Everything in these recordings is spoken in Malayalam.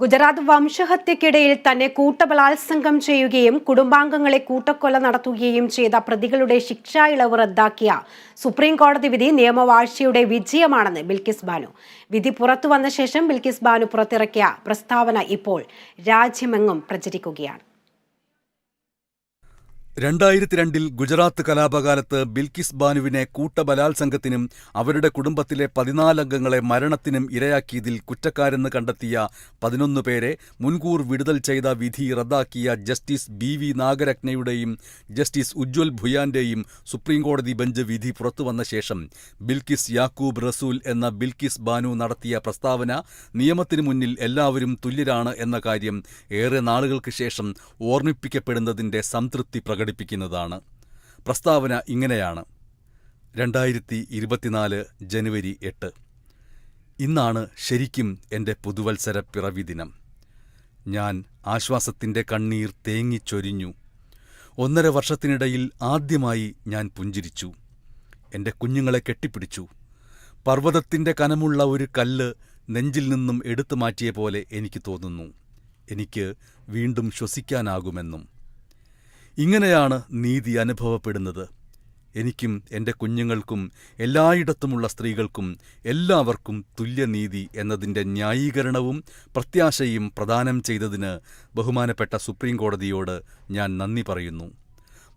ഗുജറാത്ത് വംശഹത്യക്കിടയിൽ തന്നെ കൂട്ടബലാത്സംഗം ചെയ്യുകയും കുടുംബാംഗങ്ങളെ കൂട്ടക്കൊല നടത്തുകയും ചെയ്ത പ്രതികളുടെ ശിക്ഷാ ഇളവ് റദ്ദാക്കിയ സുപ്രീം കോടതി വിധി നിയമവാഴ്ചയുടെ വിജയമാണെന്ന് ബിൽക്കിസ് ബാനു. വിധി പുറത്തു വന്ന ശേഷം ബിൽക്കിസ് ബാനു പുറത്തിറക്കിയ പ്രസ്താവന ഇപ്പോൾ രാജ്യമെങ്ങും പ്രചരിക്കുകയാണ്. രണ്ടായിരത്തി രണ്ടിൽ ഗുജറാത്ത് കലാപകാലത്ത് ബിൽക്കിസ് ബാനുവിനെ കൂട്ടബലാത്സംഗത്തിനും അവരുടെ കുടുംബത്തിലെ പതിനാലംഗങ്ങളെ മരണത്തിനും ഇരയാക്കിയതിൽ കുറ്റക്കാരെന്ന് കണ്ടെത്തിയ പതിനൊന്ന് പേരെ മുൻകൂർ വിടുതൽ ചെയ്ത വിധി റദ്ദാക്കിയ ജസ്റ്റിസ് ബി വി നാഗരത്നയുടെയും ജസ്റ്റിസ് ഉജ്ജ്വൽ ഭുയാന്റെയും സുപ്രീംകോടതി ബെഞ്ച് വിധി പുറത്തുവന്ന ശേഷം ബിൽക്കിസ് യാക്കൂബ് റസൂൽ എന്ന ബിൽക്കിസ് ബാനു നടത്തിയ പ്രസ്താവന നിയമത്തിനു മുന്നിൽ എല്ലാവരും തുല്യരാണ് എന്ന കാര്യം ഏറെ നാളുകൾക്ക് ശേഷം ഓർമ്മിപ്പിക്കപ്പെടുന്നതിന്റെ സംതൃപ്തി പ്രകടിപ്പിക്കുന്നതാണ് പ്രസ്താവന ഇങ്ങനെയാണ്. രണ്ടായിരത്തി ഇരുപത്തിനാല് ജനുവരി എട്ട്. ഇന്നാണ് ശരിക്കും എന്റെ പുതുവത്സര പിറവി ദിനം. ഞാൻ ആശ്വാസത്തിന്റെ കണ്ണീർ തേങ്ങിച്ചൊരിഞ്ഞു. ഒന്നര വർഷത്തിനിടയിൽ ആദ്യമായി ഞാൻ പുഞ്ചിരിച്ചു. എന്റെ കുഞ്ഞുങ്ങളെ കെട്ടിപ്പിടിച്ചു. പർവതത്തിന്റെ കനമുള്ള ഒരു കല്ല് നെഞ്ചിൽ നിന്നും എടുത്തു മാറ്റിയ പോലെ എനിക്ക് തോന്നുന്നു. എനിക്ക് വീണ്ടും ശ്വസിക്കാനാകുമെന്നും. ഇങ്ങനെയാണ് നീതി അനുഭവപ്പെടുന്നത്. എനിക്കും എന്റെ കുഞ്ഞുങ്ങൾക്കും എല്ലായിടത്തുമുള്ള സ്ത്രീകൾക്കും എല്ലാവർക്കും തുല്യനീതി എന്നതിന്റെ ന്യായീകരണവും പ്രത്യാശയും പ്രദാനം ചെയ്തതിന് ബഹുമാനപ്പെട്ട സുപ്രീം കോടതിയോട് ഞാൻ നന്ദി പറയുന്നു.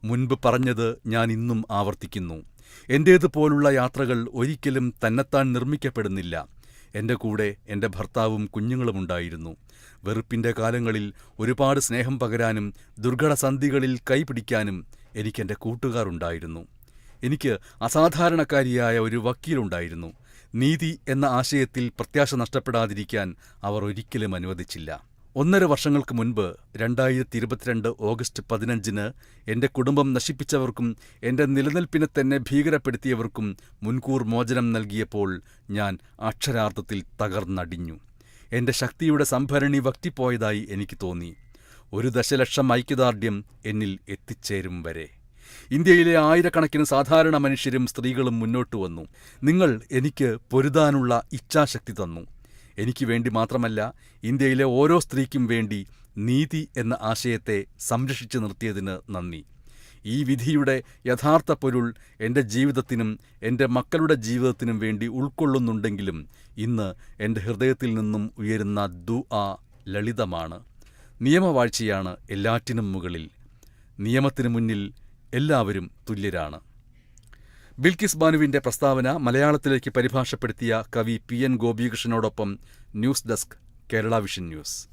മുൻപ് പറഞ്ഞത് ഞാൻ ഇന്നും ആവർത്തിക്കുന്നു. എന്റേതുപോലുള്ള യാത്രകൾ ഒരിക്കലും തന്നെത്താൻ നിർമ്മിക്കപ്പെടുന്നില്ല. എന്റെ കൂടെ എന്റെ ഭർത്താവും കുഞ്ഞുങ്ങളുമുണ്ടായിരുന്നു വെറുപ്പിന്റെ കാലങ്ങളിൽ ഒരുപാട് സ്നേഹം പകരാനും ദുർഘടസന്ധികളിൽ കൈപിടിക്കാനും എനിക്കെന്റെ കൂട്ടുകാരുണ്ടായിരുന്നു എനിക്ക് അസാധാരണക്കാരിയായ ഒരു വക്കീലുണ്ടായിരുന്നു നീതി എന്ന ആശയത്തിൽ പ്രത്യാശ നഷ്ടപ്പെടാതിരിക്കാൻ അവർ ഒരിക്കലും അനുവദിച്ചില്ല. ഒന്നര വർഷങ്ങൾക്ക് മുൻപ് രണ്ടായിരത്തി ഇരുപത്തിരണ്ട് ഓഗസ്റ്റ് പതിനഞ്ചിന് എന്റെ കുടുംബം നശിപ്പിച്ചവർക്കും എന്റെ നിലനിൽപ്പിനെ തന്നെ ഭീകരപ്പെടുത്തിയവർക്കും മുൻകൂർ മോചനം നൽകിയപ്പോൾ ഞാൻ അക്ഷരാർത്ഥത്തിൽ തകർന്നടിഞ്ഞു. എന്റെ ശക്തിയുടെ സംഭരണി വറ്റിപ്പോയതായി എനിക്ക് തോന്നി. ഒരു ദശലക്ഷം ഐക്യദാർഢ്യം എന്നിൽ എത്തിച്ചേരും വരെ. ഇന്ത്യയിലെ ആയിരക്കണക്കിന് സാധാരണ മനുഷ്യരും സ്ത്രീകളും മുന്നോട്ട് വന്നു. നിങ്ങൾ എനിക്ക് പൊരുതാനുള്ള ഇച്ഛാശക്തി തന്നു. എനിക്ക് വേണ്ടി മാത്രമല്ല ഇന്ത്യയിലെ ഓരോ സ്ത്രീക്കും വേണ്ടി നീതി എന്ന ആശയത്തെ സംരക്ഷിച്ചു നിർത്തിയതിന് നന്ദി. ഈ വിധിയുടെ യഥാർത്ഥ പൊരുൾ എന്റെ ജീവിതത്തിനും എന്റെ മക്കളുടെ ജീവിതത്തിനും വേണ്ടി ഉൾക്കൊള്ളുന്നുണ്ടെങ്കിലും ഇന്ന് എന്റെ ഹൃദയത്തിൽ നിന്നും ഉയരുന്ന ദു ആ ലളിതമാണ്. നിയമവാഴ്ചയാണ് എല്ലാറ്റിനും മുകളിൽ. നിയമത്തിനു മുന്നിൽ എല്ലാവരും തുല്യരാണ്. ബിൽക്കിസ് ബാനുവിന്റെ പ്രസ്താവന മലയാളത്തിലേക്ക് പരിഭാഷപ്പെടുത്തിയ കവി P N ഗോപികൃഷ്ണനോടൊപ്പം news desk Kerala vision news.